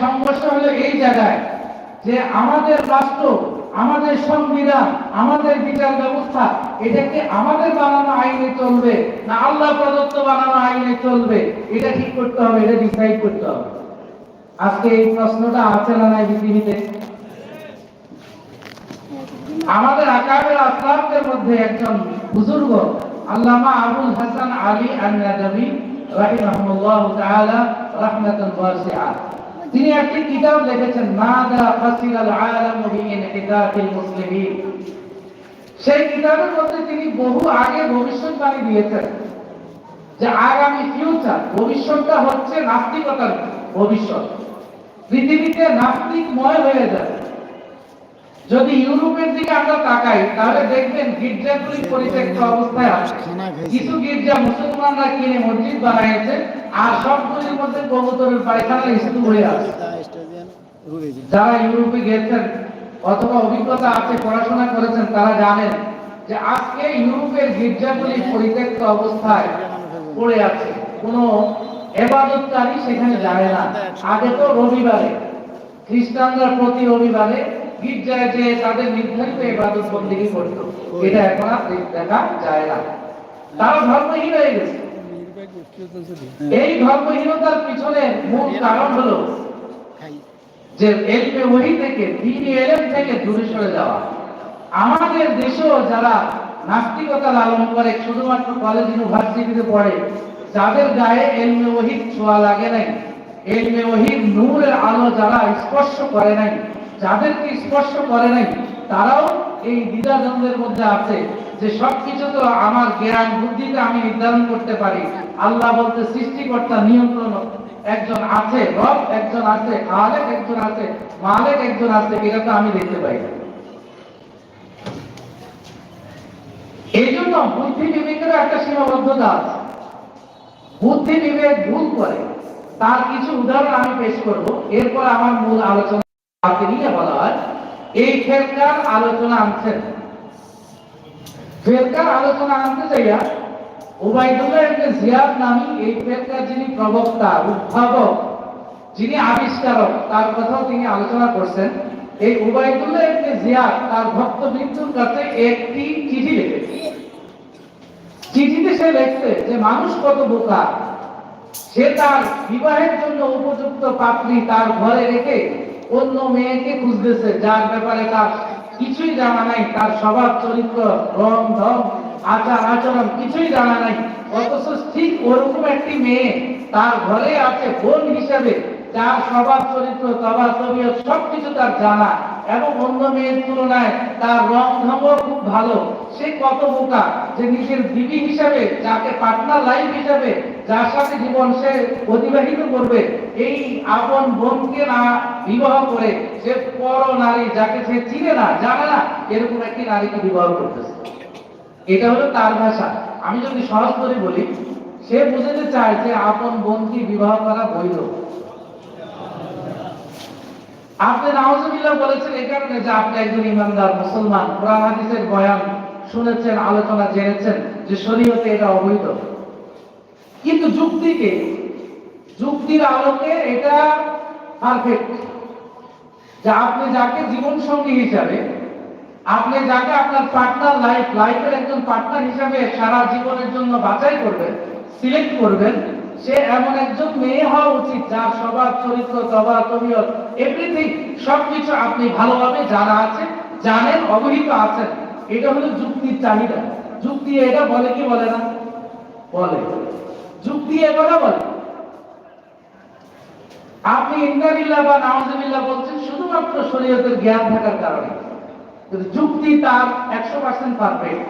সংঘর্ষ হলো এই জায়গায় যে আমাদের রাষ্ট্র, আমাদের সংবিধান, আমাদের বিচার ব্যবস্থা এটা কি আমাদের বানানো আইনে চলবে না আল্লাহ প্রদত্ত বানানো আইনে চলবে? এটা ঠিক করতে হবে, এটা ডিসাইড করতে হবে। আজকে এই প্রশ্নটা আছে না নাই পৃথিবীতে? আমাদের আকাবের আসলামদের মধ্যে একজন বুজুর্গ, আল্লামা আবুল হাসান আলী আন-নাদবী রাহিমাহুল্লাহ তাআলা রাহমাতান ওয়াসিআ। তিনি একটি কিতাব লিখেছেন, মাদা ফাসিলাল আলাম বিন ইনহিদাতিল মুসলিমিন সেই কিতাবের মধ্যে তিনি বহু আগে ভবিষ্যৎবাণী দিয়েছেন, যে আগামী ফিউচার ভবিষ্যৎটা হচ্ছে নাস্তিকতার ভবিষ্যৎ। পৃথিবীতে নাস্তিকময় হয়ে যাবে। যদি ইউরোপের দিকে আমরা তাকাই, তাহলে দেখবেন গির্জাগুলি পরিত্যক্ত অবস্থায় আছে। কিছু গির্জা মুসলমানরা কিনে মসজিদ বানাইছে আর সবগুলির মধ্যে কবুতরের পায়খানা স্তূপ হয়ে আছে। যারা ইউরোপে গেছেন অথবা অভিজ্ঞতা আছে, পড়াশোনা করেছেন, তারা জানেন যে আজকে ইউরোপের গির্জাগুলি পরিত্যক্ত অবস্থায় পড়ে আছে। কোনো এবাদতকারী সেখানে যায় না। আগে তো রবিবারে, খ্রিস্টানরা প্রতি রবিবারে গির্জায় যে তাদের নির্ধারিত বন্দিগি করতো। এটা এখন আর দেখা যায় না। তারা ধর্মহীন হয়ে গেছে। এই ধর্মহীনতার পিছনে মূল কারণ হলো যে ওহি থেকে থেকে দূরে সরে যাওয়া। আমাদের দেশেও যারা নাস্তিকতা লালন করে, শুধুমাত্র কলেজ ইউনিভার্সিটিতে পড়ে, যাদের গায়ে এলমে ওহির ছোঁয়া লাগে নাই এলমে ওহির নূরের আলো যারা স্পর্শ করে নাই যাদেরকে স্পর্শ করে নাই, তারাও এই দ্বিধাদ্বন্দ্বের মধ্যে আছে যে সবকিছু তো আমার জ্ঞান বুদ্ধিতে আমি নির্ধারণ করতে পারি। আল্লাহ বলতে সৃষ্টিকর্তা নিয়ন্ত্রণ একজন আছে, রব একজন আছে, খালেক একজন আছে, মালেক একজন আছে, এটা তো আমি দেখতে পাই এই জন্য বুদ্ধি বিবেকের একটা সীমাবদ্ধতা আছে। বুদ্ধি বিবেক ভুল করে। তার কিছু উদাহরণ আমি পেশ করব, এরপর আমার মূল আলোচনা নিয়ে বলা হয়, এই ফেরকার আলোচনা আনছেন ফেরকার আলোচনা আনতে চাইয়া উবাইদুল্লাহ ইবনে জিয়াদ এই ফেরকার যিনি প্রবক্তা, উদ্ভাবক, যিনি আবিষ্কারক, তার কথাও তিনি আলোচনা করছেন, এই উবাইদুল্লাহ ইবনে জিয়াদ তার ভক্ত বৃন্দুর কাছে একটি চিঠি লিখেছে চিঠিতে সে যে, মানুষ কত বোকা, সে তার বিবাহের জন্য উপযুক্ত পাত্রী তার ঘরে রেখে অন্য মেয়েকে খুঁজতেছে, যার ব্যাপারে তার কিছুই জানা নাই, তার স্বভাব, চরিত্র, রং ঢং আচার, আচরণ কিছুই জানা নাই। অথচ ঠিক ওরকম একটি মেয়ে তার ঘরে আছে, বোন হিসাবে। তার স্বভাব, চরিত্র, তবা, তবিয়ত সবকিছু তার জানা এবং অন্য মেয়ের তুলনায় তার রং ঢঙ্গ খুব ভালো। সে কত বোকা যে নিজের বিবি হিসাবে, যাকে পার্টনার লাইফ হিসাবে যার সাথে জীবন সে অতিবাহিত করবে, এই আপন বোনকে না বিবাহ করে, সে পর নারী যাকে সে চিনে না, জানে না, এরকম একটি নারীকে বিবাহ করতেছে। এটা হলো তার ভাষা। আমি যদি সহজ করে বলি, সে বুঝাতে চায় যে আপন বোনকে বিবাহ করা বৈধ। আপনি নাউজুবিল্লাহ বলেছেন এই কারণে যে আপনি একজন ইমানদার মুসলমান। কোরআন, হাদিসের বয়ান শুনেছেন, আলোচনা জেনেছেন যে শরীয়তে এটা অবৈধ। কিন্তু যুক্তিকে, যুক্তির আলোকে এটা পারফেক্ট যে আপনি যাকে জীবন সঙ্গী হিসাবে, আপনি যাকে আপনার পার্টনার লাইফ লাইফের একজন পার্টনার হিসাবে সারা জীবনের জন্য বাছাই করবেন সিলেক্ট করবেন, সে এমন একজন মেয়ে হওয়া উচিত যার স্বভাব, চরিত্র, তবা, তবিয়ত এভরিথিং সবকিছু আপনি ভালোভাবে জানা আছে, জানেন, অবহিত আছেন। এটা হলো যুক্তির চাহিদা। যুক্তি এটা বলে কি বলে না? বলে। যুক্তি এ কথা বলে। আপনি বা বলছেন শুধুমাত্র শরীয়তের জ্ঞান থাকার কারণে। কিন্তু যুক্তি তার একশো পার্সেন্ট পারফেক্ট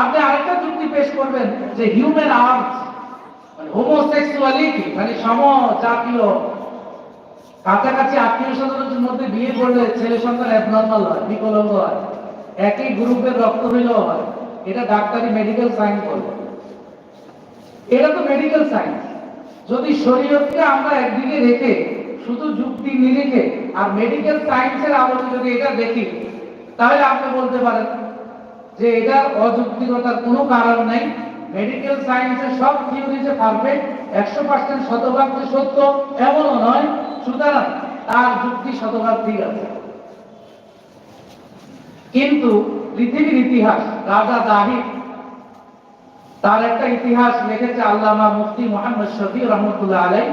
আপনি আরেকটা যুক্তি পেশ করবেন যে হিউম্যান আর্টস মানে হোমোসেক্সুয়ালিটি মানে সম জাতীয় কাছাকাছি আত্মীয় স্বজনের মধ্যে বিয়ে করলে ছেলে সন্তান অ্যাবনর্মাল হয়, বিকলঙ্গ হয়। একই গ্রুপের রক্ত হইলেও হয়। এটা ডাক্তারি মেডিকেল সায়েন্স বলবে এটা তো মেডিকেল সায়েন্স যদি শরীয়তকে আমরা একদিকে রেখে শুধু যুক্তি নিরিখে আর মেডিকেল সায়েন্সের আলোকে যদি এটা দেখি, তাহলে আপনি বলতে পারেন যে এটার অযুক্তিকতার কোনো কারণ নাই। মেডিকেল সায়েন্সের সব থিওরি যে পারফেক্ট একশো পার্সেন্ট শতভাগ যে সত্য, এমনও নয়। সুতরাং তার যুক্তি শতভাগ ঠিক আছে। কিন্তু পৃথিবীর ইতিহাস, রাজা দাহিদ তার একটা ইতিহাস লিখেছে আল্লামা মুফতি মোহাম্মদ শফি রহমতুল্লাহ আলাই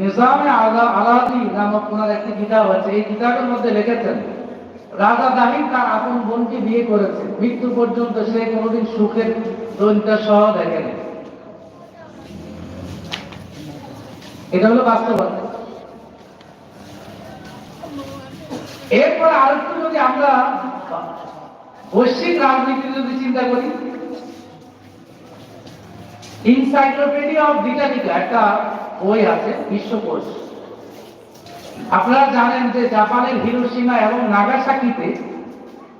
নিজামে আলা আলাদি নামক ওনার একটি কিতাব আছে। এই কিতাবের মধ্যে লিখেছেন, রাজা দাহিদ তার আপন বোনকে বিয়ে করেছে। মৃত্যু পর্যন্ত সে কোনোদিন সুখের দৈনটা সহ দেখেনি এটা হলো বাস্তবতা। এরপর আরেকটু যদি আমরা বৈশ্বিক রাজনীতি যদি চিন্তা করি ইনসাইক্লোপিডিয়া অফ ব্রিটানিকা একটা বই আছে, বিশ্বকোষ। আপনারা জানেন যে জাপানের হিরোশিমা এবং নাগাসাকিতে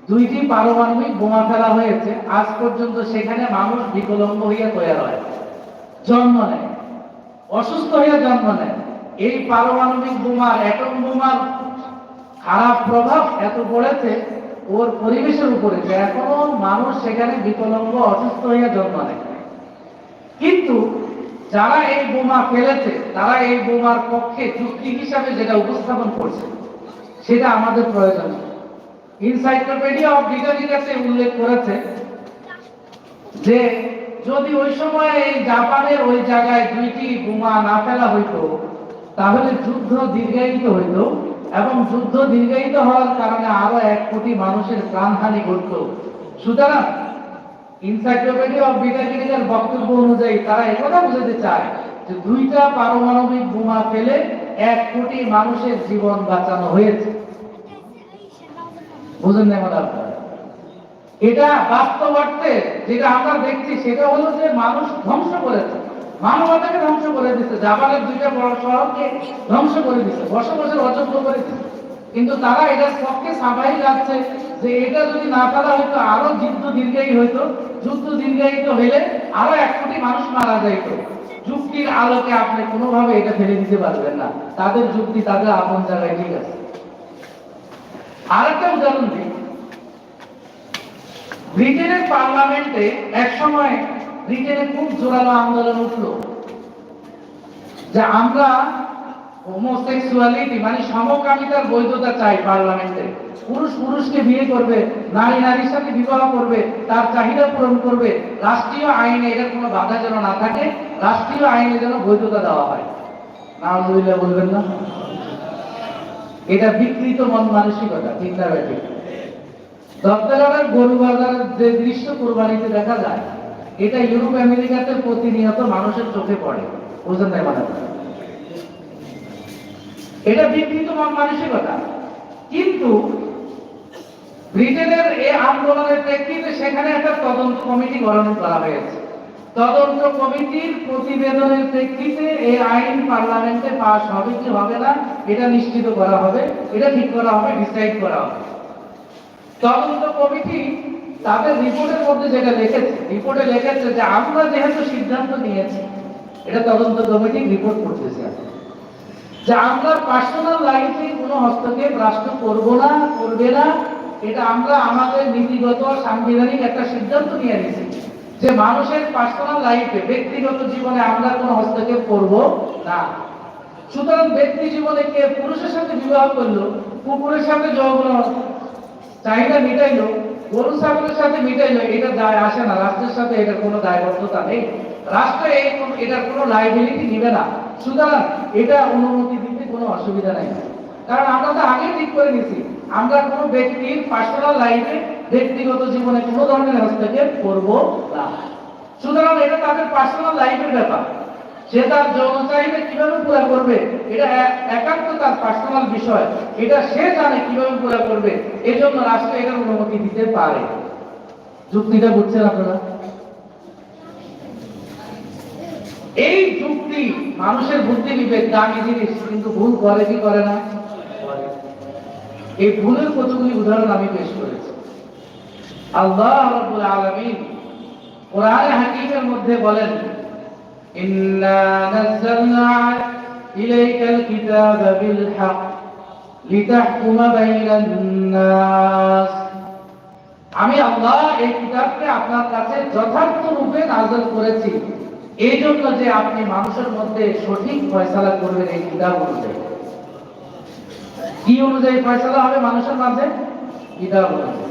দুইটি পারমাণবিক বোমা ফেলা হয়েছে। আজ পর্যন্ত সেখানে মানুষ বিকলম্ব হইয়া তৈরি হয়। জন্ম নেয়। অসুস্থ হইয়া জন্ম নেয়। এই পারমাণবিক বোমার অ্যাটম বোমার খারাপ প্রভাব এত পড়েছে, ওর পরিবেশের উপরে যে এখনও মানুষ সেখানে বিকলম্ব, অসুস্থ হইয়া জন্ম নেয়। কিন্তু যারা এই বোমা ফেলেছে, তারা এই বোমার পক্ষে যুক্তি হিসাবে যেটা উপস্থাপন করছে, সেটা আমাদের প্রয়োজন। ইনসাইক্লোপিডিয়া অফ ব্রিটানিকাতে উল্লেখ করেছে যে, যদি ওই সময় এই জাপানের ওই জায়গায় দুইটি বোমা না ফেলা হইতো, তাহলে যুদ্ধ দীর্ঘায়িত হইতো এবং যুদ্ধ দীর্ঘায়িত হওয়ার কারণে আরও এক কোটি মানুষের প্রাণহানি ঘটত। সুতরাং ইনসাইক্লোপিডিয়া অফ ব্রিটানিকার বক্তব্য অনুযায়ী তারা একথা বোঝাতে চায় যে দুইটা পারমাণবিক বোমা ফেলে এক কোটি মানুষের জীবন বাঁচানো হয়েছে। বুঝেন না আপনারা? এটা বাস্তব অর্থে যেটা আমরা দেখছি সেটা হলো যে মানুষ ধ্বংস করেছে। মানবতাকে ধ্বংস করে দিচ্ছে জাপানের দুইটা বড় শহরকে ধ্বংস করে দিচ্ছে বসবাসের অযোগ্য করে দিচ্ছে কিন্তু তারা পক্ষে সাবাই যাচ্ছে যে এটা যদি না ফেলা হইতো, আরও যুদ্ধ দীর্ঘায়ী হইতো। যুদ্ধ দীর্ঘায়িত হইলে আরও এক কোটি মানুষ মারা যাইতো। যুক্তির আলোকে আপনি কোনোভাবে এটা ফেলে দিতে পারবেন না। তাদের যুক্তি, তাদের আপন জায়গায় ঠিক আছে। আরেকটা উদাহরণ দিই। ব্রিটেনের পার্লামেন্টে এক সময় ব্রিটেনে খুব জোরালো আন্দোলন উঠল। যে আমরা হোমোসেক্সুয়ালিটি মানে সমকামিতার বৈধতা চাই পার্লামেন্টে। পুরুষ পুরুষকে বিয়ে করবে, নারী নারীর সাথে বিবাহ করবে, তার চাহিদা পূরণ করবে। রাষ্ট্রীয় আইনে এটার কোনো বাধা যেন না থাকে, রাষ্ট্রীয় আইনে যেন বৈধতা দেওয়া হয়। নাউজুবিল্লাহ বলবেন না? এটা বিকৃত মন মানসিকতা, ঠিক না ঠিক? দত্তগড়ের গরু বাজারের যে দৃশ্য কোরবানিতে দেখা যায়, এটা ইউরোপ, আমেরিকাতে প্রতিনিয়ত মানুষের চোখে পড়ে। বুঝলেন না মানে এটা বিকৃত মন মানসিকতা। কিন্তু ব্রিটেনের এই আন্দোলনের প্রেক্ষিতে সেখানে একটা তদন্ত কমিটি গঠন করা হয়েছে। তদন্ত কমিটির প্রতিবেদনের প্রেক্ষিতে এই আইন পার্লামেন্টে পাস হবে কি হবে না, এটা নিশ্চিত করা হবে, এটা ঠিক করা হবে, ডিসাইড করা হবে। তদন্ত কমিটি তাদের রিপোর্টের মধ্যে যেটা লিখেছে, রিপোর্টে লিখেছে যে আমরা যেহেতু সিদ্ধান্ত নিয়েছি, এটা তদন্ত কমিটি রিপোর্ট করতেছে। যে আমরা পার্সোনাল লাইফে কোনো হস্তক্ষেপ রাষ্ট্র করব না, করবে না, এটা আমরা আমাদের নীতিগত, সাংবিধানিক একটা সিদ্ধান্ত নিয়ে নিয়েছি যে মানুষের পার্সোনাল লাইফে ব্যক্তিগত জীবনে আমরা কোনো হস্তক্ষেপ করব না। সুতরাং ব্যক্তি জীবনে কে পুরুষের সাথে বিবাহ করল, কুকুরের সাথে যৌবন চাহিদা মিটাইলো গরু ছাগলের সাথে মিটাইলো, এটা দায় আসে না। রাষ্ট্রের সাথে এটার কোনো দায়বদ্ধতা নেই। রাষ্ট্র এটার কোনো লাইবিলিটি নিবে না। সুতরাং এটা অনুমতি দিতে কোনো অসুবিধা নেই। কারণ আমরা তো আগেই ঠিক করে নিছি আমরা কোনো ব্যক্তির পার্সোনাল লাইফে ব্যক্তিগত জীবনে কোনো ধরনের হস্তক্ষেপ করব না। সুতরাং এটা তাদের পার্সোনাল লাইফের ব্যাপার। সে তার যৌন চাহিদা কীভাবে পুরা করবে, এটা একান্ত তার পার্সোনাল বিষয়। এটা সে জানে কীভাবে পুরা করবে, এজন্য রাষ্ট্র এটার অনুমতি দিতে পারে। যুক্তিটা বুঝছেন আপনারা? এই যুক্তি মানুষের বুদ্ধি বিবেক দামি জিনিস, কিন্তু ভুল করে কি করে না। এই ভুলের কতগুলি উদাহরণ আমি পেশ করেছি। আল্লাহ রাব্বুল আলামিন কোরআনে হাকিমের মধ্যে বলেন, ইন্না নাযালনা ইলাইকাল কিতাবা বিল হক লিতাহকুমা বাইনান নাস। আমি আল্লাহ এই কিতাবকে আপনার কাছে যথার্থ রূপে নাযিল করেছি। এই জন্য যে আপনি মানুষের মধ্যে সঠিক ফয়সালা করবেন এই কিতাব অনুযায়ী। কি অনুযায়ী ফয়সালা হবে মানুষের মাঝে? কিতাব অনুযায়ী।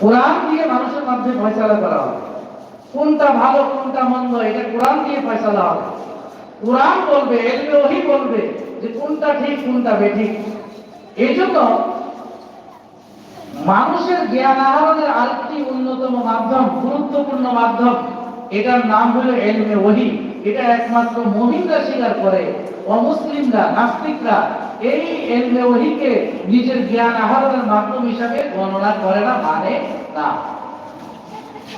কোরআন দিয়ে মানুষের মধ্যে ফয়সালা করা হবে। কোনটা ভালো, কোনটা মন্দ, এটা কোরআন দিয়ে ফয়সালা হবে। কোরআন বলবে এলবে ওহি বলবে যে কোনটা ঠিক, কোনটা বেঠিক। এই জন্য মানুষের জ্ঞান আহরণের আরেকটি অন্যতম মাধ্যম, গুরুত্বপূর্ণ মাধ্যম। এটার নাম হলো এলমে ওহি। এটা একমাত্র মহিলা স্বীকার করে, অমুসলিমরা, নাস্তিকরা। এই এলমে ওহিকে নিজের জ্ঞান আহরণের মাধ্যম হিসাবে গণনা করে না মানে না।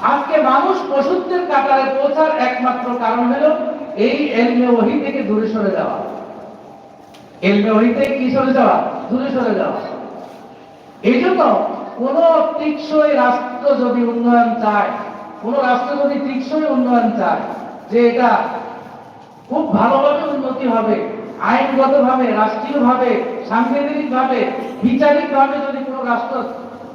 আজকে মানুষ পশুত্বের কাতারে পৌঁছার একমাত্র কারণ হলো এই এলমে ওহি থেকে দূরে সরে যাওয়া। এলমে ওহি থেকে কি সরে যাওয়া? দূরে সরে যাওয়া। এই জন্য কোন টেকসই রাষ্ট্র যদি উন্নয়ন চায় কোন রাষ্ট্র যদি টেকসই উন্নয়ন চায়, যে এটা খুব ভালোভাবে উন্নতি হবে আইনগত ভাবে রাষ্ট্রীয় ভাবে সাংবিধানিক ভাবে বিচারিক ভাবে যদি কোনো রাষ্ট্র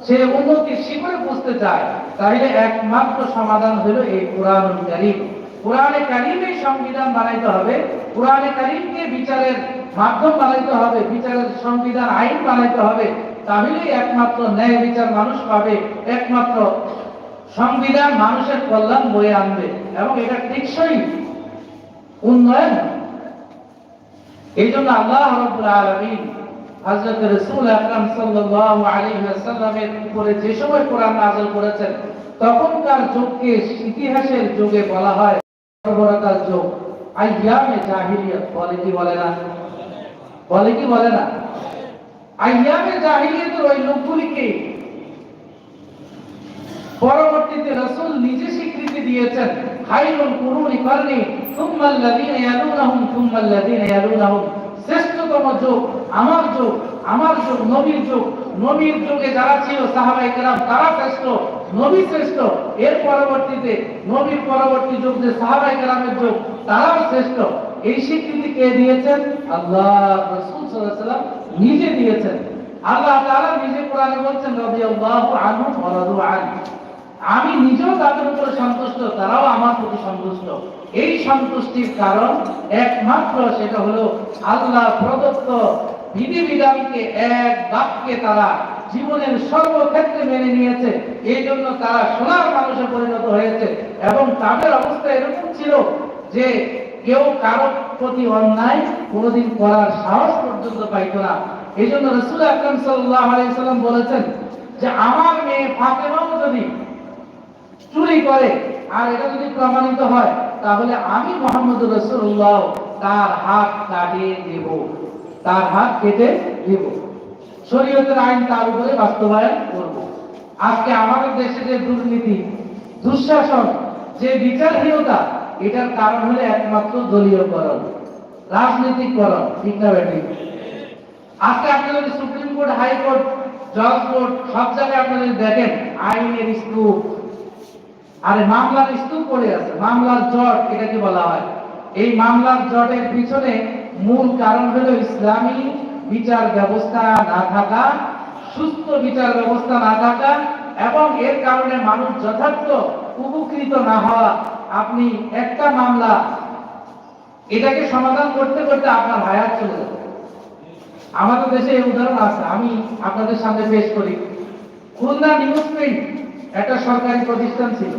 সে উন্নতির শিখরে পৌঁছতে চায়, তাহলে একমাত্র সমাধান হলো এই কোরআন কারিম কোরআনে কারিমের সংবিধান বানাইতে হবে, কোরআনে কারিমকে বিচারের মাধ্যম বানাইতে হবে, বিচারের সংবিধান আইন বানাইতে হবে, তাহলেই একমাত্র ন্যায় বিচার মানুষ পাবে, একমাত্র সংবিধান মানুষের কল্যাণ বয়ে আনবে এবং এটা টেকসই উন্নয়ন এই জন্য আল্লাহ রাব্বুল আকরাম সাল্লাল্লাহু আলাইহি ওয়াসাল্লামের উপরে যে সময় কোরআন নাযিল করেছেন, তখনকার যুগকে ইতিহাসের যুগে বলা হয় বর্বরতার যুগ। আইয়ামে জাহিলিয়াত, বলে কি বলে না? বলে কি বলে না? আইয়ামে জাহিলিয়াতের ওই লোকগুলিকে পরবর্তীতে রাসূল নিজে স্বীকৃতি দিয়েছেন কুরুনি ইয়ালুনাহুম ইয়ালুনাহুম। শ্রেষ্ঠতম যুগ, আমার যুগ আমার যুগ, নবীর যুগ। নবীর যুগে যারা ছিল কেরাম, তারা শ্রেষ্ঠ, নবী শ্রেষ্ঠ। এর পরবর্তীতে, নবীর পরবর্তী যুগ যে কেরামের যুগ, তারাও শ্রেষ্ঠ। এই স্বীকৃতি কে দিয়েছেন? আল্লাহ রাসূল সাল্লাল্লাহু নিজে দিয়েছেন। আল্লাহ তাআলা নিজে কোরআনে বলছেন, রাদিয়াল্লাহু আনহু ওয়া রাদু আনহু। আমি নিজেও তাদের উপর সন্তুষ্ট, তারাও আমার প্রতি সন্তুষ্ট। এই সন্তুষ্টির কারণ একমাত্র সেটা হলো আল্লাহ প্রদত্ত বিধিবিধানকে, এক বাক্যে তারা জীবনের সর্বক্ষেত্রে মেনে নিয়েছে। এই জন্য তারা সোনার মানুষে পরিণত হয়েছে এবং তাদের অবস্থা এরকম ছিল যে কেউ কারও প্রতি অন্যায় কোনোদিন করার সাহস পর্যন্ত পাইতো না। এই জন্য রসুল আকরম সাল্লাহ আলাইসাল্লাম বলেছেন যে, আমার মেয়ে ফাতেমাও যদি চুরি করে। আর এটা যদি প্রমাণিত হয়, তাহলে আমি মোহাম্মদ রসুল্লাহ তার হাত কাটিয়ে দেব তার হাত কেটে দেব শরীয়তের আইন তার উপরে বাস্তবায়ন করব। আজকে আমাদের দেশে যে দুর্নীতি, দুঃশাসন, যে বিচারহীনতা, এটার কারণ হলে একমাত্র দলীয়করণ রাজনৈতিককরণ ঠিক না আজকে আপনি যদি সুপ্রিম কোর্ট, হাইকোর্ট, জজ কোর্ট সব জায়গায় আপনি যদি দেখেন, আইনের স্তূপ আরে মামলার স্তূপ পড়ে আছে, মামলার জট এটাকে বলা হয়। এই মামলার জটের পিছনে মূল কারণ হলো ইসলামী বিচার ব্যবস্থা না থাকা, সুস্থ বিচার ব্যবস্থা না থাকা, এবং এর কারণে মানুষ যথার্থ উপকৃত না হওয়া। আপনি একটা মামলা, এটাকে সমাধান করতে করতে আপনার হায়াত চলে যাবে। আমাদের দেশে এই উদাহরণ আছে, আমি আপনাদের সামনে পেশ করি। খুলনা নিউজ প্রিন্ট একটা সরকারি প্রতিষ্ঠান ছিল।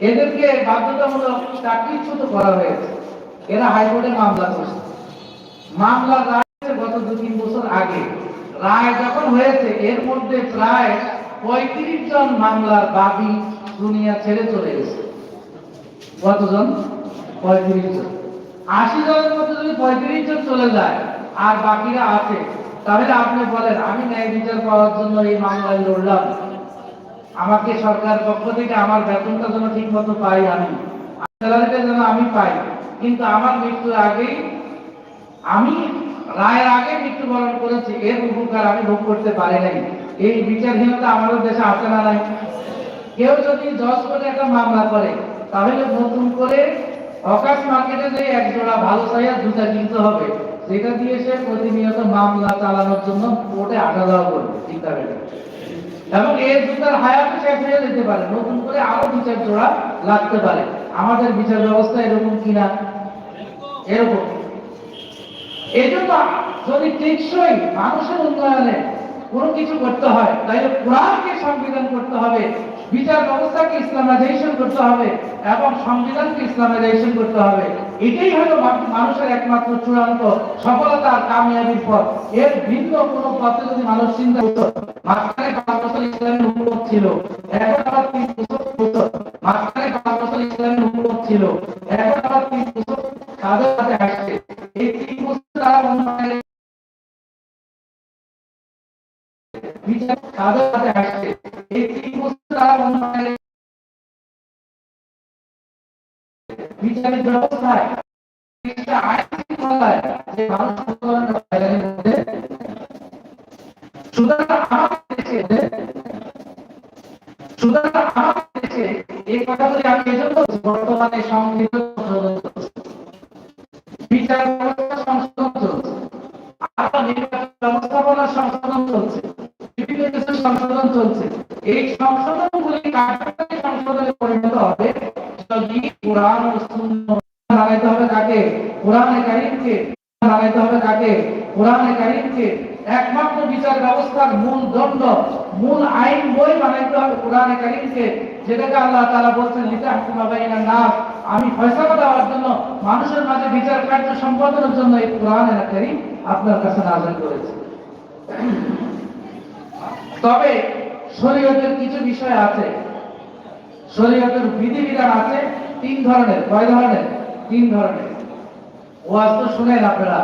এদেরকে বাধ্যতামূলক চাকরিচ্যুত করা হয়েছে। এরা হাইকোর্টে মামলা করছে। মামলার রায় গত দু তিন বছর আগে। রায় যখন হয়েছে, এর মধ্যে প্রায় পঁয়ত্রিশ জন মামলার বাদী দুনিয়া ছেড়ে চলে গেছে। কতজন? পঁয়ত্রিশ জন। আশি জনের মধ্যে যদি পঁয়ত্রিশ জন চলে যায়, আর বাকিরা আছে, তাহলে আপনি বলেন, আমি ন্যায় বিচার পাওয়ার জন্য এই মামলায় লড়লাম। আমাকে সরকার পক্ষ থেকে আমার বেতনটা যেন ঠিক মতো পাই আমি। স্যালারিটা যেন আমি পাই। কিন্তু আমার মৃত্যুর আগেই আমি, রায়ের আগে মৃত্যুবরণ করেছি। এর উপকার আমি ভোগ করতে পারি নাই। এই বিচারহীনতা আমাদের দেশে আছে না নাই? কেউ যদি জজ করে একটা মামলা করে, তাহলে নতুন করে অকাশ মার্কেটে যে এক জোড়া ভালো সাইয়া জুতা কিনতে হবে, সেটা দিয়ে সে প্রতিনিয়ত মামলা চালানোর জন্য কোর্টে আটা দেওয়া করবে। চিন্তা করে। এবং এর জুতার হায়াত শেষ হয়ে যেতে পারে। নতুন করে আরও বিচার জোড়া লাগতে পারে। আমাদের বিচার ব্যবস্থা এরকম কিনা? এরকম। এই জন্য যদি টেকসই মানুষের উন্নয়নে কোনো কিছু করতে হয়, তাহলে কোরআনকে সংবিধান করতে হবে, বিচার ব্যবস্থাকে ইসলামাইজেশন করতে হবে, এবং সংবিধানকে ইসলামাইজেশন করতে হবে। এটাই হলো মানুষের একমাত্র চূড়ান্ত সফলতা আর কামিয়াবির পথ। এর ভিন্ন কোনো পথে যদি মানুষ চিন্তা করতো, মাঝখানে পাঁচ বছর ইসলামের হুকুমত ছিল। এখন আবার তিন বছর মাঝখানে পাঁচ বছর ইসলামের হুকুমত ছিল। এখন আবার তিন বছর তাদের হাতে আসছে। এই তিন বছর তারা উন্নয়নের বিচার তাদের হাতে আসছে। এই তিন বছর তারা ব্যবস্থায় আমি এজন্য বর্তমানে সংবিধান। বিচার মূল আইন বই বানাইতে হবে কোরআনে কারীমকে। যেটাকে আল্লাহ বলছেন আমি দেওয়ার জন্য, মানুষের মাঝে বিচার কার্য সম্পাদনের জন্য এই কোরআনের কারীম আপনার কাছে করেছে। তবে শরীয়তের কিছু বিষয় আছে। শরীয়তের বিধিবিধান আছে তিন ধরনের। কয় ধরনের? তিন ধরনের। ওয়াজ তো শুনেন আপনারা,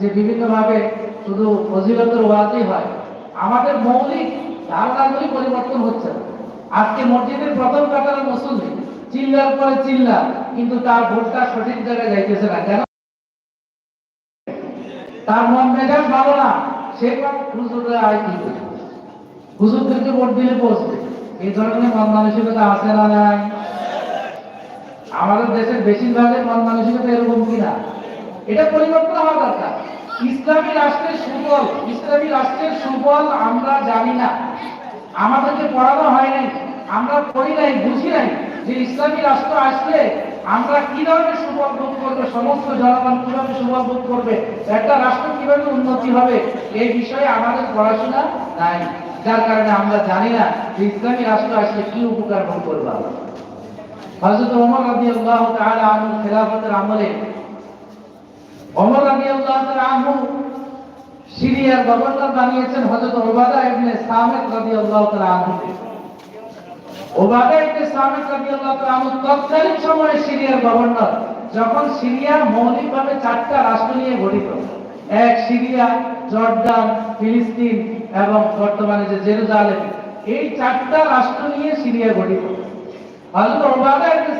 যে বিভিন্ন ভাবে শুধু ফজিলতের ওয়াজই হয়। আমাদের মৌলিক ধারণাগুলি পরিবর্তন হচ্ছে। আজকে মসজিদের প্রথম কাতারের মুসল্লি চিল্লার পরে চিল্লা, কিন্তু তার ভোটটা সঠিক জায়গায় যাইতেছে না। কেন? তার মন মেজাজ ভালো না। সে হুজুরে আয় কি হুজুরদেরকে ভোট দিলে পৌঁছবে এই ধরনের মন মানসিকতা আছে না নাই? আমাদের দেশের বেশিরভাগের মন মানসিকতা এরকম কিনা? এটা পরিবর্তন হওয়া দরকার। ইসলামী রাষ্ট্রের সুফল, ইসলামী রাষ্ট্রের সুফল আমরা জানি না আমাদেরকে পড়ানো হয় নাই, আমরা পড়ি নাই, বুঝি নাই যে ইসলামী রাষ্ট্র আসলে আমরা কি ধরনের সুফল ভোগ করবে, সমস্ত জনগণ কীভাবে সুফল ভোগ করবে, একটা রাষ্ট্র কীভাবে উন্নতি হবে, এই বিষয়ে আমাদের পড়াশোনা নাই যার কারণে আমরা জানি না যে ইসলামী রাষ্ট্র আসলে কি উপকার ভোগ করবে। হযরত ওমর রাদিয়াল্লাহু তাআলা আনহু খেলাফতের আমলে ওমর রাদিয়াল্লাহু তাআলা আনহু সিরিয়ার গভর্নর বানিয়েছেন হযরত ওবাদা ইবনে তাআলা ওবাদা ইবনে তাআলা তৎকালীন সময়ে সিরিয়ার গভর্নর যখন সিরিয়া মৌলিকভাবে চারটা রাষ্ট্র নিয়ে গঠিত, এক সিরিয়া, জর্ডান, ফিলিস্তিন এবং বর্তমানে যে জেরুজালেম, এই চারটা রাষ্ট্র নিয়ে সিরিয়া গঠিত। হযরত ওবাদা ইবনে